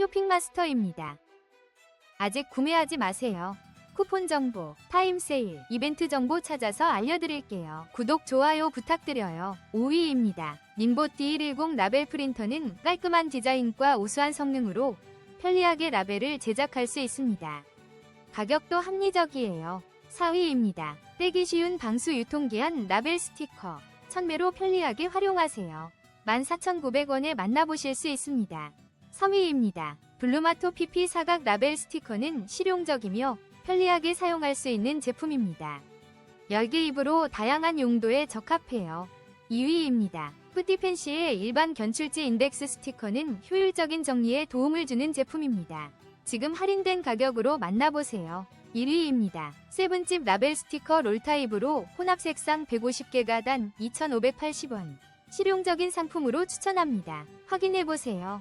쇼핑마스터입니다. 아직 구매하지 마세요. 쿠폰 정보, 타임 세일, 이벤트 정보 찾아서 알려드릴게요. 구독, 좋아요 부탁드려요. 5위입니다. 닝보 D110 라벨 프린터는 깔끔한 디자인과 우수한 성능으로 편리하게 라벨을 제작할 수 있습니다. 가격도 합리적이에요. 4위입니다. 떼기 쉬운 방수 유통기한 라벨 스티커. 1000매로 편리하게 활용하세요. 14,900원에 만나보실 수 있습니다. 3위입니다. 블루마토 PP 사각 라벨 스티커는 실용적이며 편리하게 사용할 수 있는 제품입니다. 열개 입으로 다양한 용도에 적합해요. 2위입니다. 푸티펜시의 일반 견출지 인덱스 스티커는 효율적인 정리에 도움을 주는 제품입니다. 지금 할인된 가격으로 만나보세요. 1위입니다. 세븐집 라벨 스티커 롤 타입으로 혼합 색상 150개가 단 2,580원. 실용적인 상품으로 추천합니다. 확인해보세요.